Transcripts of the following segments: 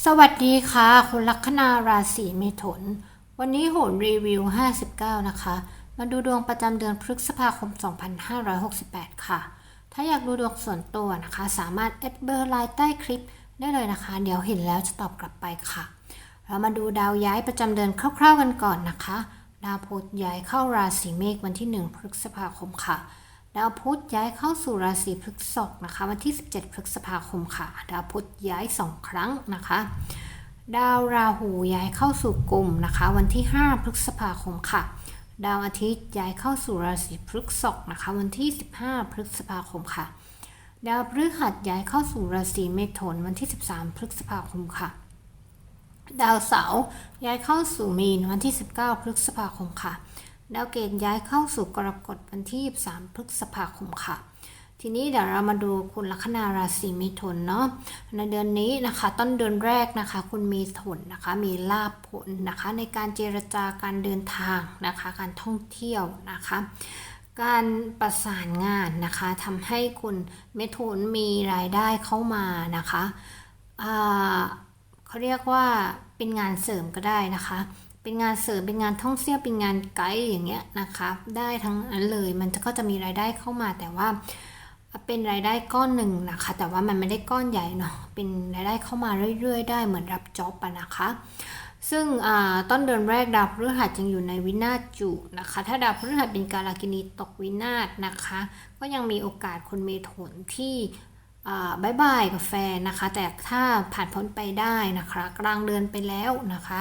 สวัสดีค่ะ คุณลัคนาราศีเมถุน วันนี้โหนรีวิว 59 นะคะ มาดูดวงประจำเดือนพฤษภาคม 2568 ค่ะ ถ้าอยากดูดวงส่วนตัวนะคะ สามารถแอดเบอร์ไลน์ใต้คลิปได้เลยนะคะ เดี๋ยวเห็นแล้วจะตอบกลับไปค่ะ เรามาดูดาวย้ายประจำเดือนคร่าวๆกันก่อนนะคะ ดาวพุธย้ายเข้าราศีเมษวันที่ 1 พฤษภาคมค่ะ ดาวพุธย้ายเข้าสู่ราศีพฤษภนะคะวันที่ 17 พฤษภาคมค่ะ ดาวพุธย้าย2ครั้งนะคะ ดาวราหูย้ายเข้าสู่กลุ่มนะคะ วันที่ 5 พฤษภาคมค่ะ ดาวอาทิตย์ย้ายเข้าสู่ราศีพฤษภนะคะ วันที่ 15 พฤษภาคมค่ะ ดาวพฤหัสย้ายเข้าสู่ราศีเมถุนวันที่ 13 พฤษภาคมค่ะ ดาวเสาร์ย้ายเข้าสู่มีนวันที่ 19 พฤษภาคมค่ะ ดาวเกตย้ายเข้าสู่กรกฎวันที่ 23 พฤษภาคมค่ะ ทีนี้เดี๋ยวเรามาดูคุณลัคนาราศีมิถุนเนาะในเดือนนี้นะคะต้นเดือนแรกนะคะ คุณมีถุนนะคะ มีลาภผลนะคะ ในการเจรจาการเดินทางนะคะ การท่องเที่ยวนะคะการประสานงานนะคะทำให้คุณเมถุนมีรายได้เข้ามานะคะเขาเรียกว่าเป็นงานเสริมก็ได้นะคะ เป็นงานเสริมเป็นงานท่องเที่ยวเป็นงานไกด์อย่างเงี้ยนะคะได้ทั้งนั้นเลยมันก็จะมีรายได้เข้ามาแต่ว่าเป็นรายได้ก้อนหนึ่งนะคะ แต่ว่ามันไม่ได้ก้อนใหญ่เนาะเป็นรายได้เข้ามาเรื่อย ๆ ได้เหมือนรับจ็อบอะนะคะ ซึ่งต้นเดือนแรกดาวพฤหัสยังอยู่ในวินาศจุนะคะ ถ้าดาวพฤหัสเป็นการากินีตกวินาศนะคะ ก็ยังมีโอกาสคนเมถุนที่บายบายกับแฟนนะคะ แต่ถ้าผ่านพ้นไปได้นะคะ กลางเดือนไปแล้วนะคะ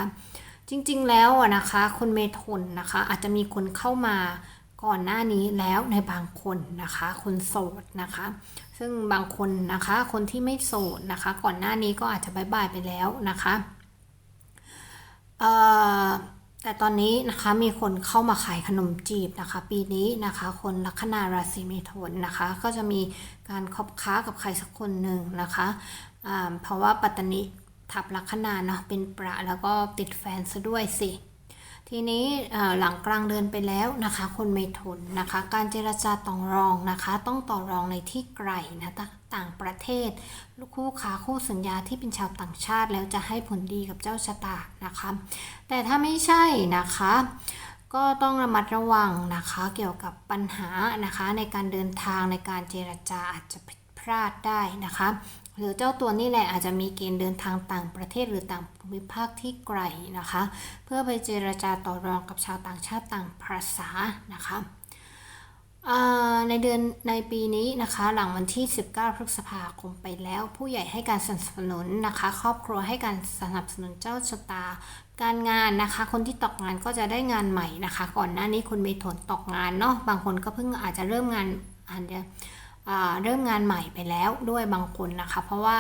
จริงๆแล้วนะคะ คนเมถุนนะคะ อาจจะมีคนเข้ามาก่อนหน้านี้แล้วในบางคนนะคะ คนโสดนะคะ ซึ่งบางคนนะคะ คนที่ไม่โสดนะคะ ก่อนหน้านี้ก็อาจจะบายบายไปแล้วนะคะแต่ตอนนี้นะคะมีคนเข้ามาขายขนมจีบนะคะ ปีนี้นะคะคนลัคนาราศีเมถุนนะคะ ก็จะมีการคบค้ากับใครสักคนหนึ่งนะคะเพราะว่าปัตตานี ทับลัคนาเนาะเป็นประแล้วก็ติดแฟนซะด้วยสิ ทีนี้หลังกลางเดือนไปแล้วนะคะ คนเมถุนนะคะ การเจรจาต่อรองนะคะ ต้องต่อรองในที่ไกลนะต่างประเทศ ลูกคู่ค้าคู่สัญญาที่เป็นชาวต่างชาติแล้วจะให้ผลดีกับเจ้าชะตานะคะ แต่ถ้าไม่ใช่นะคะก็ต้องระมัดระวังนะคะเกี่ยวกับปัญหานะคะในการเดินทางในการเจรจาอาจจะผิดพลาดได้นะคะ รือเจ้าตัวนี่แหละอาจจะมีเกณฑ์เดินทางต่างประเทศหรือต่างภูมิภาคที่ไกลนะคะ เพื่อไปเจรจาต่อรองกับชาวต่างชาติต่างภาษานะคะในเดือนในปีนี้นะคะ หลังวันที่ 19 พฤษภาคมไปแล้ว ผู้ใหญ่ให้การสนับสนุนนะคะ ครอบครัวให้การสนับสนุนเจ้าชะตา การงานนะคะ คนที่ตกงานก็จะได้งานใหม่นะคะ ก่อนหน้านี้คุณมีผลตกงานเนาะบางคนก็เพิ่งอาจจะเริ่มงานอันเดีย เริ่มงานใหม่ไปแล้วด้วยบางคนนะคะ เพราะว่า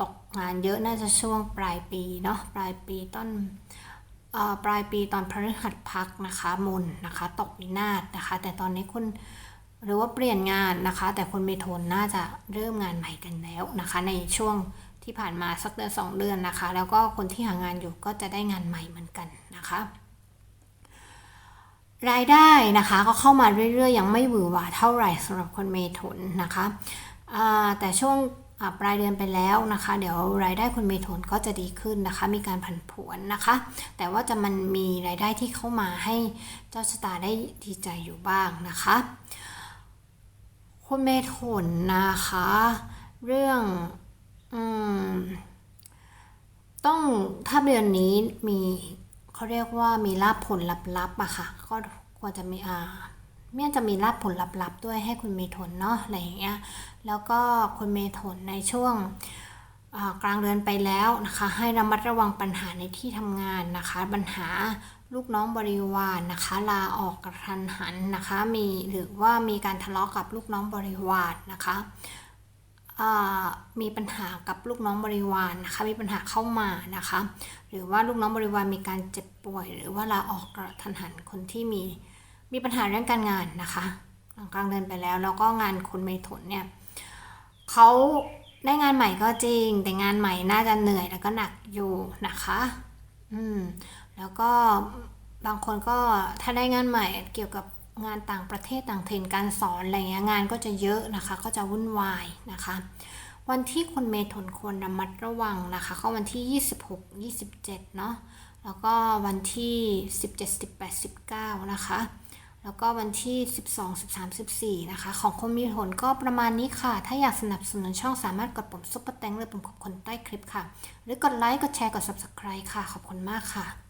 ตกงานเยอะน่าจะช่วงปลายปีเนาะปลายปีต้นปลายปีตอนพฤหัสพักนะคะมุนนะคะ ตกวินาศนะคะ แต่ตอนนี้คุณหรือว่าเปลี่ยนงานนะคะ แต่คนเมโทนน่าจะเริ่มงานใหม่กันแล้วนะคะ ในช่วงที่ผ่านมาสักเดือนสองเดือนนะคะ แล้วก็คนที่หางานอยู่ก็จะได้งานใหม่เหมือนกันนะคะ รายได้นะคะก็เข้ามาเรื่อยๆ ยังไม่หวือหวาเท่าไหร่สำหรับคนเมถุนนะคะแต่ช่วงปลายเดือนไปแล้วนะคะ เดี๋ยวรายได้คนเมถุนก็จะดีขึ้นนะคะ มีการผันผวนนะคะ แต่ว่าจะมันมีรายได้ที่เข้ามาให้เจ้าชะตาได้ดีใจอยู่บ้างนะคะ คนเมถุนนะคะ เรื่องอต้องถ้าเดือนนี้มี เขาเรียกว่ามีลาบผลลับๆอะค่ะ ก็ควรจะมีอ่าเมี่ยจะมีลาบผลลับๆด้วยให้คุณเมทนเนาะอะไรอย่างเงี้ย แล้วก็คุณเมทนในช่วงกลางเดือนไปแล้วนะคะ ให้ระมัดระวังปัญหาในที่ทำงานนะคะ ปัญหาลูกน้องบริวารนนะคะลาออกกระทันหันนะคะ มีหรือว่ามีการทะเลาะกับลูกน้องบริวารนนะคะ มีปัญหากับลูกน้องบริวารนนะคะมีปัญหาเข้ามานะคะ หรือว่าลูกน้องบริวารมีการเจ็บป่วย หรือว่าลาออกกระทันหันคนที่มีมีปัญหาเรื่องการงานนะคะกลางเดินไปแล้วแล้วก็งานคนเมถุนเนี่ยเขาได้งานใหม่ก็จริง แต่งานใหม่น่าจะเหนื่อยแล้วก็หนักอยู่นะคะอืมแล้วก็บางคนก็ถ้าได้งานใหม่เกี่ยวกับ งานต่างประเทศต่างถิ่นการสอนอะไรเงี้ยงานก็จะเยอะนะคะ ก็จะวุ่นวายนะคะ วันที่คุณเมถุนควรระมัดระวังนะคะ ก็วันที่ 26 27 เนาะแล้วก็วันที่ 17 18 19 นะคะแล้วก็วันที่ 12 13 14 นะคะ ของคนมีผลก็ประมาณนี้ค่ะ ถ้าอยากสนับสนุนช่องสามารถกดปุ่มซุปเปอร์แตงหรือปุ่มขอบคุณใต้คลิปค่ะ หรือกดไลค์ กดแชร์ กด subscribe ค่ะ ขอบคุณมากค่ะ